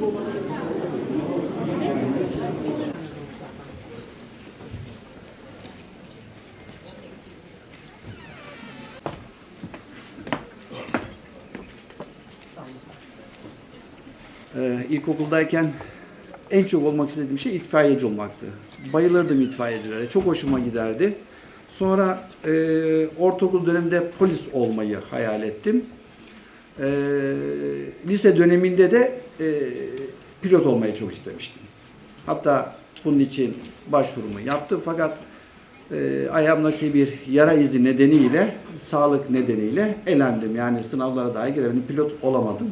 Ee, ilkokuldayken en çok olmak istediğim şey itfaiyeci olmaktı. Bayılırdım itfaiyecilere. Çok hoşuma giderdi. Sonra e, ortaokul döneminde polis olmayı hayal ettim. E, lise döneminde de e, pilot olmayı çok istemiştim. Hatta bunun için başvurumu yaptım fakat e, ayağımdaki bir yara izi nedeniyle, sağlık nedeniyle elendim. Yani sınavlara dahi giremedim, pilot olamadım.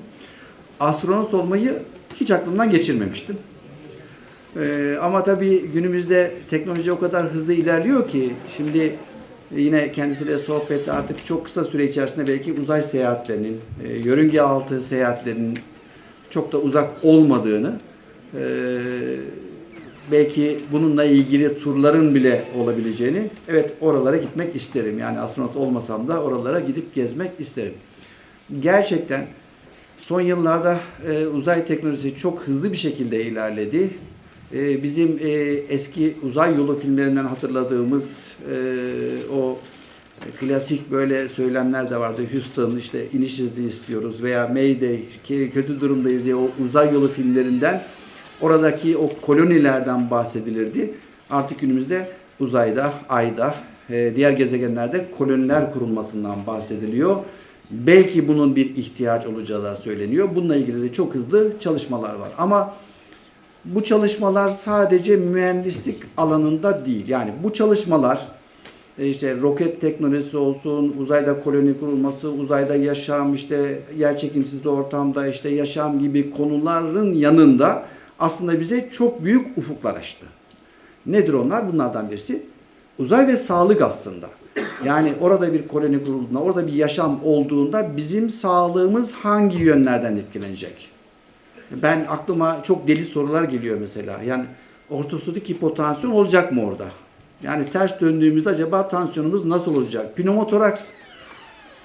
Astronot olmayı hiç aklımdan geçirmemiştim. Ee, ama tabii günümüzde teknoloji o kadar hızlı ilerliyor ki şimdi yine kendisiyle sohbette artık çok kısa süre içerisinde belki uzay seyahatlerinin, e, yörünge altı seyahatlerinin çok da uzak olmadığını, e, belki bununla ilgili turların bile olabileceğini, evet oralara gitmek isterim. Yani astronot olmasam da oralara gidip gezmek isterim. Gerçekten son yıllarda e, uzay teknolojisi çok hızlı bir şekilde ilerledi. E, bizim e, eski uzay yolu filmlerinden hatırladığımız e, o klasik böyle söylemler de vardı. Houston işte iniş izni istiyoruz veya Mayday ki kötü durumdayız ya o uzay yolu filmlerinden oradaki o kolonilerden bahsedilirdi. Artık günümüzde uzayda, ayda, e, diğer gezegenlerde koloniler kurulmasından bahsediliyor. Belki bunun bir ihtiyaç olacağı da söyleniyor. Bununla ilgili de çok hızlı çalışmalar var. Ama bu çalışmalar sadece mühendislik alanında değil. Yani bu çalışmalar işte roket teknolojisi olsun, uzayda koloni kurulması, uzayda yaşam, işte yerçekimsiz ortamda işte yaşam gibi konuların yanında aslında bize çok büyük ufuklar açtı. Nedir onlar? Bunlardan birisi uzay ve sağlık aslında. Yani orada bir koloni kurulduğunda, orada bir yaşam olduğunda bizim sağlığımız hangi yönlerden etkilenecek? Ben aklıma çok deli sorular geliyor mesela. Yani ortostatik hipotansiyon olacak mı orada? Yani ters döndüğümüzde acaba tansiyonumuz nasıl olacak? Pneumotoraks,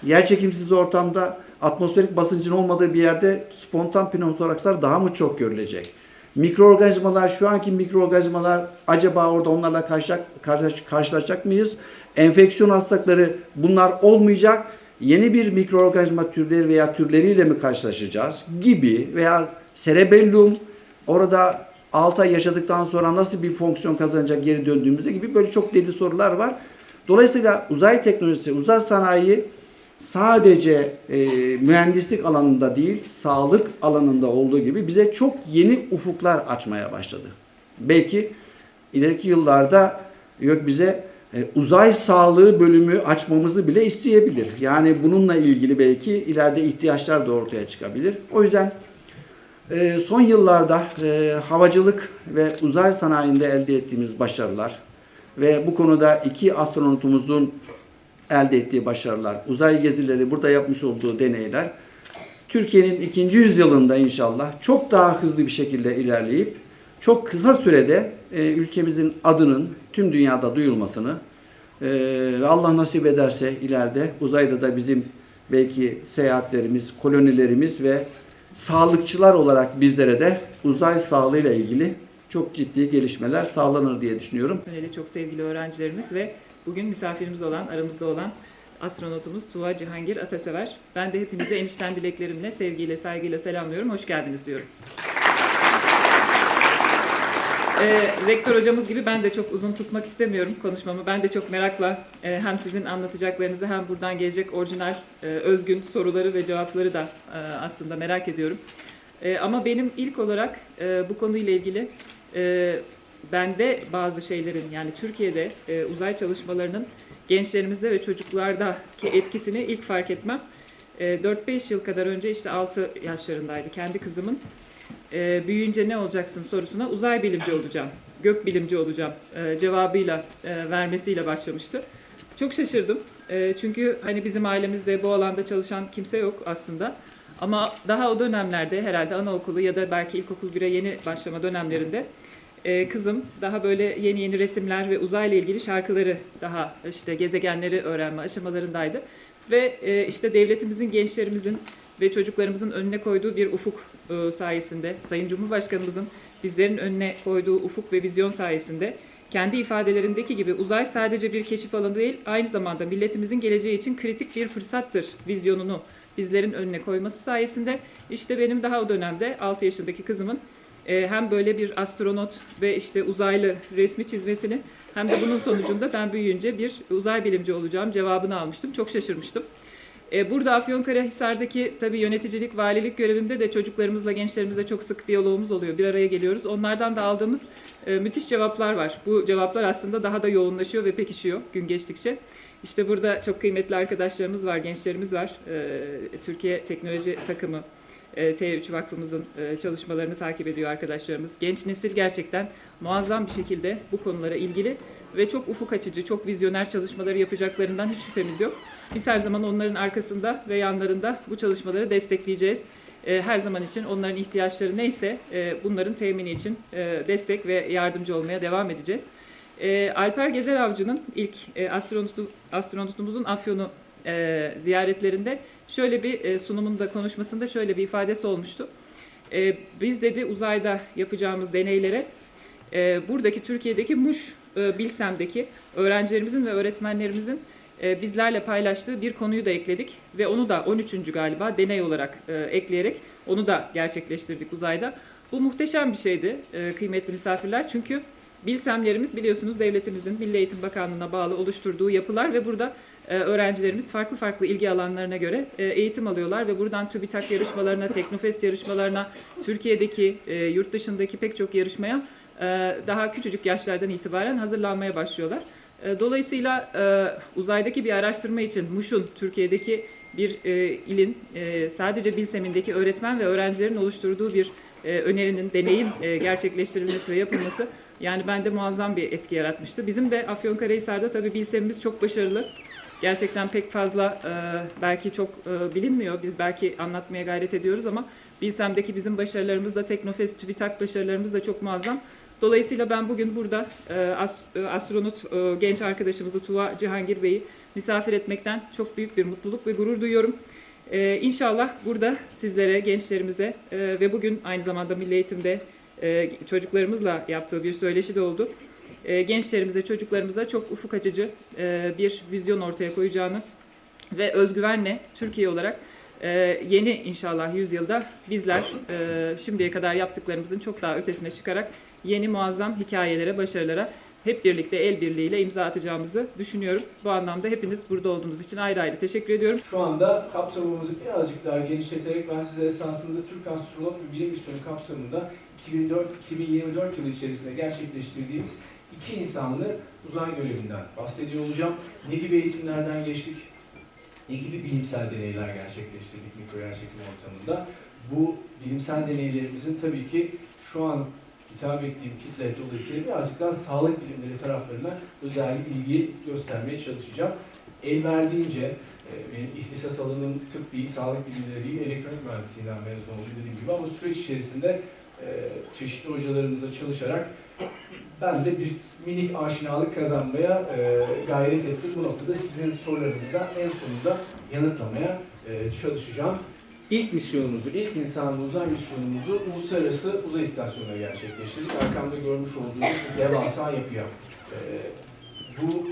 yerçekimsiz ortamda atmosferik basıncın olmadığı bir yerde spontan pneumotorakslar daha mı çok görülecek? Mikroorganizmalar, şu anki mikroorganizmalar acaba orada onlarla karşı, karşı, karşılaşacak mıyız? Enfeksiyon hastalıkları bunlar olmayacak. Yeni bir mikroorganizma türleri veya türleriyle mi karşılaşacağız gibi veya cerebellum orada 6 ay yaşadıktan sonra nasıl bir fonksiyon kazanacak geri döndüğümüzde gibi böyle çok deli sorular var. Dolayısıyla uzay teknolojisi, uzay sanayi sadece e, mühendislik alanında değil, sağlık alanında olduğu gibi bize çok yeni ufuklar açmaya başladı. Belki ileriki yıllarda yok bize e, uzay sağlığı bölümü açmamızı bile isteyebilir. Yani bununla ilgili belki ileride ihtiyaçlar da ortaya çıkabilir. O yüzden e, son yıllarda e, havacılık ve uzay sanayinde elde ettiğimiz başarılar ve bu konuda iki astronotumuzun elde ettiği başarılar, uzay gezileri, burada yapmış olduğu deneyler, Türkiye'nin ikinci yüzyılında inşallah çok daha hızlı bir şekilde ilerleyip çok kısa sürede e, ülkemizin adının tüm dünyada duyulmasını e, Allah nasip ederse ileride uzayda da bizim belki seyahatlerimiz, kolonilerimiz ve sağlıkçılar olarak bizlere de uzay sağlığıyla ilgili çok ciddi gelişmeler sağlanır diye düşünüyorum. Öyle çok sevgili öğrencilerimiz ve bugün misafirimiz olan, aramızda olan astronotumuz Tuğba Cihangir Atasever. Ben de hepinize enişten dileklerimle, sevgiyle, saygıyla selamlıyorum. Hoş geldiniz diyorum. Ee, rektör hocamız gibi ben de çok uzun tutmak istemiyorum konuşmamı. Ben de çok merakla e, hem sizin anlatacaklarınızı hem buradan gelecek orijinal, e, özgün soruları ve cevapları da e, aslında merak ediyorum. E, ama benim ilk olarak e, bu konuyla ilgili e, bende bazı şeylerin yani Türkiye'de e, uzay çalışmalarının gençlerimizde ve çocuklardaki etkisini ilk fark etmem. E, 4-5 yıl kadar önce işte 6 yaşlarındaydı kendi kızımın e, büyüyünce ne olacaksın sorusuna uzay bilimci olacağım, gök bilimci olacağım e, cevabıyla e, vermesiyle başlamıştı. Çok şaşırdım. E, çünkü hani bizim ailemizde bu alanda çalışan kimse yok aslında. Ama daha o dönemlerde herhalde anaokulu ya da belki ilkokul 1'e yeni başlama dönemlerinde e, kızım daha böyle yeni yeni resimler ve uzayla ilgili şarkıları daha işte gezegenleri öğrenme aşamalarındaydı. Ve e, işte devletimizin, gençlerimizin ve çocuklarımızın önüne koyduğu bir ufuk e, sayesinde, Sayın Cumhurbaşkanımızın bizlerin önüne koyduğu ufuk ve vizyon sayesinde kendi ifadelerindeki gibi uzay sadece bir keşif alanı değil, aynı zamanda milletimizin geleceği için kritik bir fırsattır vizyonunu bizlerin önüne koyması sayesinde işte benim daha o dönemde 6 yaşındaki kızımın e, hem böyle bir astronot ve işte uzaylı resmi çizmesini hem de bunun sonucunda ben büyüyünce bir uzay bilimci olacağım cevabını almıştım. Çok şaşırmıştım. E, Burada Afyonkarahisar'daki tabii yöneticilik, valilik görevimde de çocuklarımızla, gençlerimizle çok sık diyalogumuz oluyor. Bir araya geliyoruz. Onlardan da aldığımız e, müthiş cevaplar var. Bu cevaplar aslında daha da yoğunlaşıyor ve pekişiyor gün geçtikçe. İşte burada çok kıymetli arkadaşlarımız var, gençlerimiz var. E, Türkiye Teknoloji Takımı, e, T3 Vakfımızın e, çalışmalarını takip ediyor arkadaşlarımız. Genç nesil gerçekten muazzam bir şekilde bu konulara ilgili ve çok ufuk açıcı, çok vizyoner çalışmaları yapacaklarından hiç şüphemiz yok. Biz her zaman onların arkasında ve yanlarında bu çalışmaları destekleyeceğiz. E, Her zaman için onların ihtiyaçları neyse e, bunların temini için e, destek ve yardımcı olmaya devam edeceğiz. E, Alper Gezer Avcı'nın ilk astronotu, astronotumuzun Afyon'u ziyaretlerinde şöyle bir sunumunda konuşmasında şöyle bir ifadesi olmuştu. Biz dedi uzayda yapacağımız deneylere buradaki Türkiye'deki Muş Bilsem'deki öğrencilerimizin ve öğretmenlerimizin e, bizlerle paylaştığı bir konuyu da ekledik ve onu da 13. galiba deney olarak e, ekleyerek onu da gerçekleştirdik uzayda. Bu muhteşem bir şeydi e, kıymetli misafirler çünkü Bilsemlerimiz biliyorsunuz devletimizin Milli Eğitim Bakanlığı'na bağlı oluşturduğu yapılar ve burada e, öğrencilerimiz farklı farklı ilgi alanlarına göre e, eğitim alıyorlar ve buradan TÜBİTAK yarışmalarına, Teknofest yarışmalarına, Türkiye'deki, e, yurt dışındaki pek çok yarışmaya e, daha küçücük yaşlardan itibaren hazırlanmaya başlıyorlar. E, Dolayısıyla e, uzaydaki bir araştırma için Muş'un Türkiye'deki bir e, ilin e, sadece Bilsem'indeki öğretmen ve öğrencilerin oluşturduğu bir e, önerinin, deneyim e, gerçekleştirilmesi ve yapılması yani bende muazzam bir etki yaratmıştı. Bizim de Afyonkarahisar'da tabii Bilsem'imiz çok başarılı. Gerçekten pek fazla e, belki çok e, bilinmiyor. Biz belki anlatmaya gayret ediyoruz ama Bilsem'deki bizim başarılarımız da Teknofest, TÜBİTAK başarılarımız da çok muazzam. Dolayısıyla ben bugün burada e, e, astronot e, genç arkadaşımızı Tuva Cihangir Bey'i misafir etmekten çok büyük bir mutluluk ve gurur duyuyorum. E, İnşallah burada sizlere, gençlerimize e, ve bugün aynı zamanda Milli Eğitim'de e, çocuklarımızla yaptığı bir söyleşi de oldu. E, gençlerimize, çocuklarımıza çok ufuk açıcı e, bir vizyon ortaya koyacağını ve özgüvenle Türkiye olarak e, yeni inşallah yüzyılda bizler e, şimdiye kadar yaptıklarımızın çok daha ötesine çıkarak yeni muazzam hikayelere, başarılara hep birlikte el birliğiyle imza atacağımızı düşünüyorum. Bu anlamda hepiniz burada olduğunuz için ayrı ayrı teşekkür ediyorum. Şu anda kapsamımızı birazcık daha genişleterek ben size esasında Türk Astronot ve Bilim Misyonu kapsamında 2004-2024 yılı içerisinde gerçekleştirdiğimiz iki insanlı uzay görevinden bahsediyor olacağım. Ne gibi eğitimlerden geçtik, ne gibi bilimsel deneyler gerçekleştirdik mikro yerçekim ortamında. Bu bilimsel deneylerimizin tabii ki şu an hitap ettiğim kitle dolayısıyla birazcık daha sağlık bilimleri taraflarına özel ilgi göstermeye çalışacağım. El verdiğince e, benim ihtisas alanım tıp değil, sağlık bilimleri değil, elektronik mühendisliğinden mezun oldum dediğim gibi ama süreç içerisinde e, çeşitli hocalarımızla çalışarak ben de bir minik aşinalık kazanmaya e, gayret ettim. Bu noktada sizin sorularınızı da en sonunda yanıtlamaya çalışacağım. İlk misyonumuzu, ilk insanlı uzay misyonumuzu Uluslararası Uzay İstasyonu'na gerçekleştirdik. Arkamda görmüş olduğunuz devasa yapıya. E, bu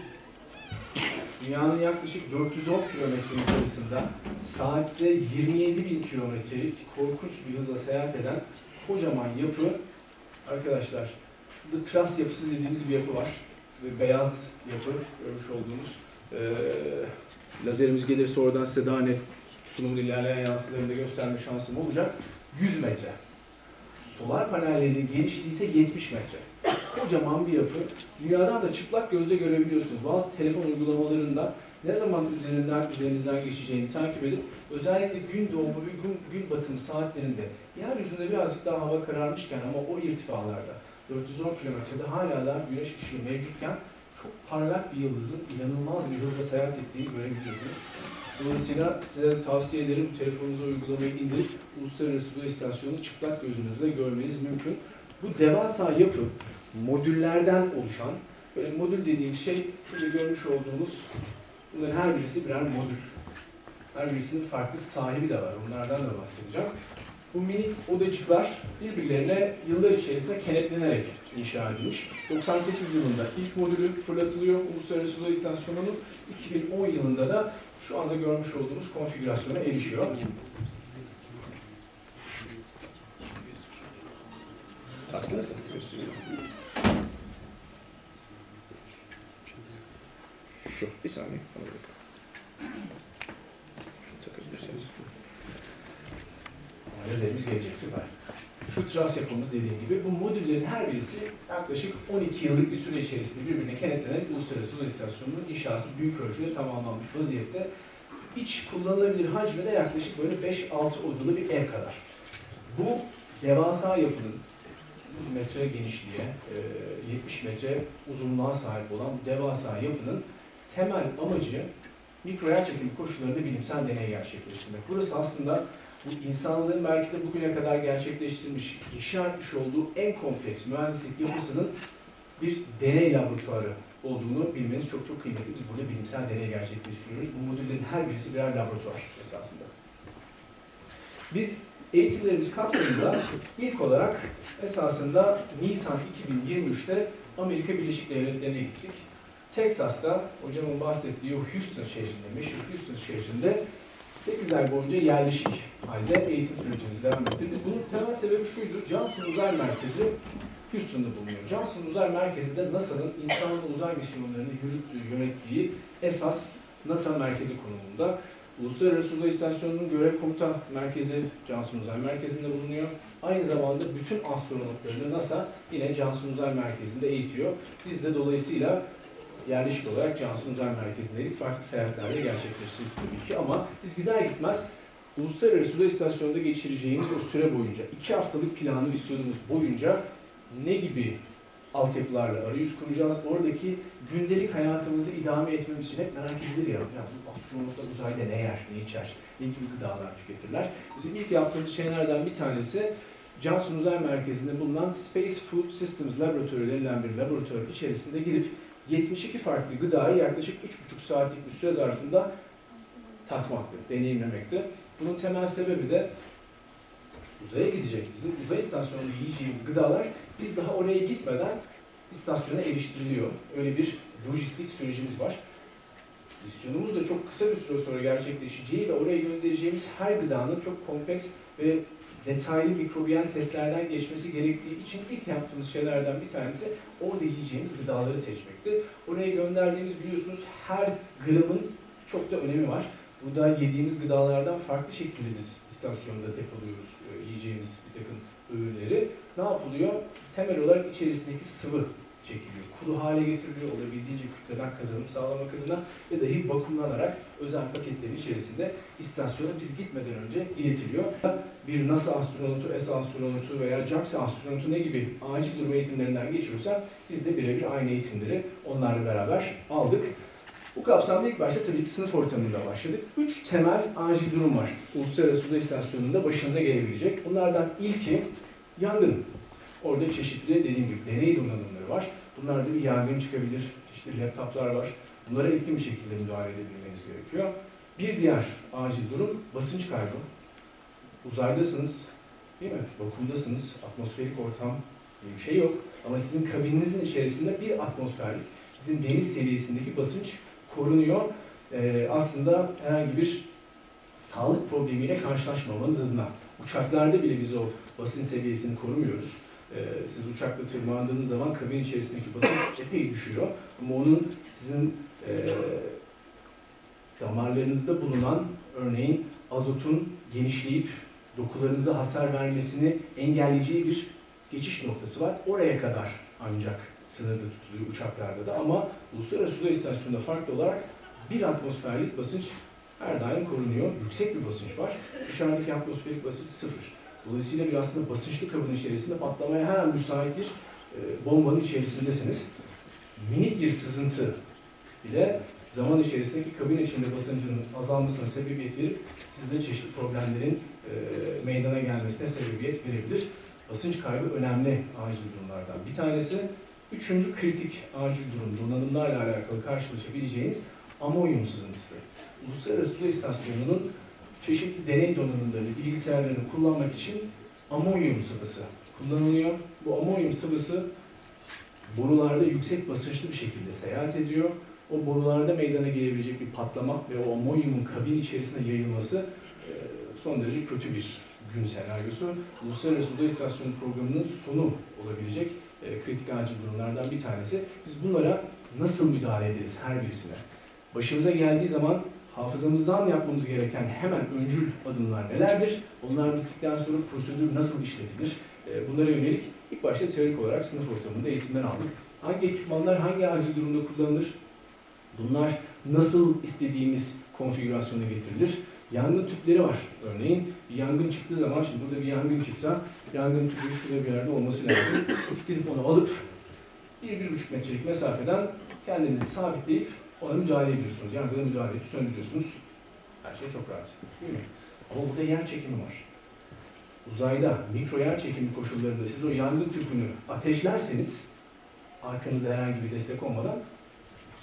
dünyanın yaklaşık 410 kilometre yukarısında saatte 27 bin kilometrelik korkunç bir hızla seyahat eden kocaman yapı arkadaşlar Burada tras yapısı dediğimiz bir yapı var. Ve beyaz yapı görmüş olduğunuz. Ee, lazerimiz gelirse oradan size daha net sunumun ilerleyen yansılarında gösterme şansım olacak. 100 metre. Solar panellerinin genişliği ise 70 metre. Kocaman bir yapı. Dünyadan da çıplak gözle görebiliyorsunuz. Bazı telefon uygulamalarında ne zaman üzerinden üzerinizden geçeceğini takip edip özellikle gün doğumu ve gün, gün batımı saatlerinde yeryüzünde birazcık daha hava kararmışken ama o irtifalarda 410 kilometrede hala da güneş ışığı mevcutken çok parlak bir yıldızın inanılmaz bir hızla seyahat ettiğini görebiliyorsunuz. Dolayısıyla size tavsiye ederim telefonunuza uygulamayı indirip Uluslararası Uzay İstasyonu çıplak gözünüzle görmeniz mümkün. Bu devasa yapı modüllerden oluşan, böyle modül dediğim şey, şimdi görmüş olduğunuz bunların her birisi birer modül. Her birisinin farklı sahibi de var. Onlardan da bahsedeceğim. Bu minik odacıklar birbirlerine yıllar içerisinde kenetlenerek inşa edilmiş. 98 yılında ilk modülü fırlatılıyor Uluslararası Uzay İstasyonu'nun. 2010 yılında da şu anda görmüş olduğumuz konfigürasyona erişiyor. Şu. Bir saniye. Rezervimiz gelecek. Süper. Şu tras yapımız dediğim gibi bu modüllerin her birisi yaklaşık 12 yıllık bir süre içerisinde birbirine kenetlenerek Uluslararası Uzay İstasyonu'nun inşası büyük ölçüde tamamlanmış vaziyette. İç kullanılabilir hacmi de yaklaşık böyle 5-6 odalı bir ev kadar. Bu devasa yapının 100 metre genişliğe, e, 70 metre uzunluğa sahip olan bu devasa yapının temel amacı mikroyer çekimi koşullarında bilimsel deney gerçekleştirmek. Burası aslında bu insanlığın belki de bugüne kadar gerçekleştirmiş, inşa etmiş olduğu en kompleks mühendislik yapısının bir deney laboratuvarı olduğunu bilmeniz çok çok kıymetli. Biz burada bilimsel deney gerçekleştiriyoruz. Bu modüllerin her birisi birer laboratuvar esasında. Biz eğitimlerimiz kapsamında ilk olarak esasında Nisan 2023'te Amerika Birleşik Devletleri'ne gittik. Texas'ta hocamın bahsettiği o Houston şehrinde, meşhur Houston şehrinde 8 ay boyunca yerleşik halde eğitim sürecimizi devam ettirdik. Bunun temel sebebi şuydu, Johnson Uzay Merkezi Houston'da bulunuyor. Johnson Uzay Merkezi de NASA'nın insanlı uzay misyonlarını yürüttüğü, yönettiği esas NASA merkezi konumunda. Uluslararası Uzay İstasyonu'nun görev komuta merkezi Johnson Uzay Merkezi'nde bulunuyor. Aynı zamanda bütün astronotlarını NASA yine Johnson Uzay Merkezi'nde eğitiyor. Biz de dolayısıyla yerleşik olarak Johnson Uzay Merkezi'ndeydik. Farklı seyahatlerde gerçekleştirdik tabii ki ama biz gider gitmez Uluslararası Uzay İstasyonu'nda geçireceğimiz o süre boyunca, iki haftalık planlı misyonumuz boyunca ne gibi altyapılarla arayüz kuracağız? Oradaki gündelik hayatımızı idame etmemiz için hep merak edilir ya, ya astronotlar uzayda ne yer, ne içer, ne gibi gıdalar tüketirler? Bizim ilk yaptığımız şeylerden bir tanesi Johnson Uzay Merkezi'nde bulunan Space Food Systems Laboratory denilen bir laboratuvar içerisinde gidip 72 farklı gıdayı yaklaşık 3,5 saatlik bir süre zarfında tatmaktı, deneyimlemekti. Bunun temel sebebi de uzaya gidecek bizim uzay istasyonunda yiyeceğimiz gıdalar biz daha oraya gitmeden istasyona eriştiriliyor. Öyle bir lojistik sürecimiz var. Misyonumuz da çok kısa bir süre sonra gerçekleşeceği ve oraya göndereceğimiz her gıdanın çok kompleks ve detaylı mikrobiyal testlerden geçmesi gerektiği için ilk yaptığımız şeylerden bir tanesi orada yiyeceğimiz gıdaları seçmekti. Oraya gönderdiğimiz biliyorsunuz her gramın çok da önemi var. Burada yediğimiz gıdalardan farklı şekilde biz istasyonda depoluyoruz e, yiyeceğimiz bir takım öğünleri. Ne yapılıyor? Temel olarak içerisindeki sıvı çekiliyor. Kuru hale getiriliyor. Olabildiğince kütleden kazanım sağlamak adına ve dahi vakumlanarak özel paketlerin içerisinde istasyona biz gitmeden önce iletiliyor. Bir NASA astronotu, ESA astronotu veya JAXA astronotu ne gibi acil durum eğitimlerinden geçiyorsa biz de birebir aynı eğitimleri onlarla beraber aldık. Bu kapsamda ilk başta tabii ki sınıf ortamında başladık. Üç temel acil durum var. Uluslararası Uzay İstasyonu'nda başınıza gelebilecek. Bunlardan ilki yangın. Orada çeşitli dediğim gibi deney donanımları var. Bunlarda bir yangın çıkabilir. İşte laptoplar var. Bunlara etkin bir şekilde müdahale edebilmeniz gerekiyor. Bir diğer acil durum basınç kaybı. Uzaydasınız, değil mi? Vakumdasınız, atmosferik ortam bir şey yok. Ama sizin kabininizin içerisinde bir atmosferlik, sizin deniz seviyesindeki basınç korunuyor. Ee, aslında herhangi bir sağlık problemiyle karşılaşmamanız adına. Uçaklarda bile biz o basınç seviyesini korumuyoruz. Ee, siz uçakla tırmandığınız zaman kabin içerisindeki basınç epey düşüyor. Ama onun sizin e, damarlarınızda bulunan örneğin azotun genişleyip dokularınıza hasar vermesini engelleyeceği bir geçiş noktası var. Oraya kadar ancak sınırda tutuluyor uçaklarda da ama Uluslararası Uzay İstasyonu'nda farklı olarak bir atmosferlik basınç her daim korunuyor. Yüksek bir basınç var. Dışarıdaki atmosferik basınç sıfır. Dolayısıyla bir aslında basınçlı kabın içerisinde patlamaya her an müsait bir e, bombanın içerisindesiniz. Minik bir sızıntı bile zaman içerisindeki kabin içinde basıncının azalmasına sebebiyet verip sizde çeşitli problemlerin e, meydana gelmesine sebebiyet verebilir. Basınç kaybı önemli acil durumlardan bir tanesi. Üçüncü kritik acil durum donanımlarla alakalı karşılaşabileceğiniz amonyum sızıntısı. Uluslararası Uzay İstasyonu'nun çeşitli deney donanımlarını, bilgisayarlarını kullanmak için amonyum sıvısı kullanılıyor. Bu amonyum sıvısı borularda yüksek basınçlı bir şekilde seyahat ediyor. O borularda meydana gelebilecek bir patlama ve o amonyumun kabin içerisine yayılması e, son derece kötü bir gün senaryosu. Uluslararası Uzay İstasyonu programının sonu olabilecek e, kritik acil durumlardan bir tanesi. Biz bunlara nasıl müdahale ederiz her birisine? Başımıza geldiği zaman hafızamızdan yapmamız gereken hemen öncül adımlar nelerdir? Onlar bittikten sonra prosedür nasıl işletilir? E, Bunlara yönelik ilk başta teorik olarak sınıf ortamında eğitimler aldık. Hangi ekipmanlar hangi acil durumda kullanılır? Bunlar nasıl istediğimiz konfigürasyona getirilir? Yangın tüpleri var. Örneğin bir yangın çıktığı zaman, şimdi burada bir yangın çıksa, yangın tüpü şurada bir yerde olması lazım. Gidip onu alıp bir, bir buçuk metrelik mesafeden kendinizi sabitleyip ona müdahale ediyorsunuz. Yangına müdahale edip söndürüyorsunuz. Her şey çok rahat. Değil mi? Ama burada yer çekimi var. Uzayda mikro yer çekimi koşullarında siz o yangın tüpünü ateşlerseniz arkanızda herhangi bir destek olmadan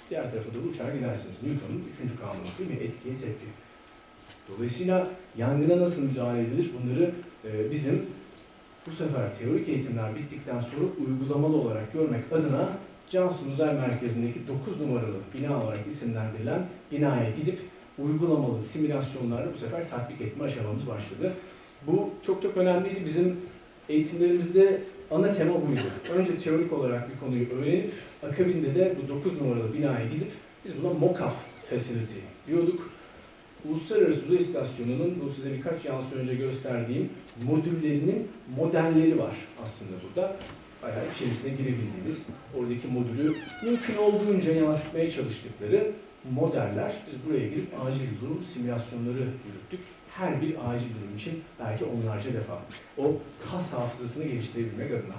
diğer tarafa doğru uçar gidersiniz. Newton'un üçüncü kanunu değil mi? Etkiye tepki. Dolayısıyla yangına nasıl müdahale edilir? Bunları e, bizim bu sefer teorik eğitimler bittikten sonra uygulamalı olarak görmek adına Johnson Uzay Merkezi'ndeki 9 numaralı bina olarak isimlendirilen binaya gidip uygulamalı simülasyonlarla bu sefer tatbik etme aşamamız başladı. Bu çok çok önemliydi. Bizim eğitimlerimizde ana tema buydu. Önce teorik olarak bir konuyu öğrenip akabinde de bu 9 numaralı binaya gidip biz buna mock-up facility diyorduk. Uluslararası Uzay İstasyonu'nun bu size birkaç yans önce gösterdiğim modüllerinin modelleri var aslında burada. Bayağı içerisine girebildiğimiz, oradaki modülü mümkün olduğunca yansıtmaya çalıştıkları modeller. Biz buraya girip acil durum simülasyonları yürüttük. Her bir acil durum için belki onlarca defa. O kas hafızasını geliştirebilmek adına.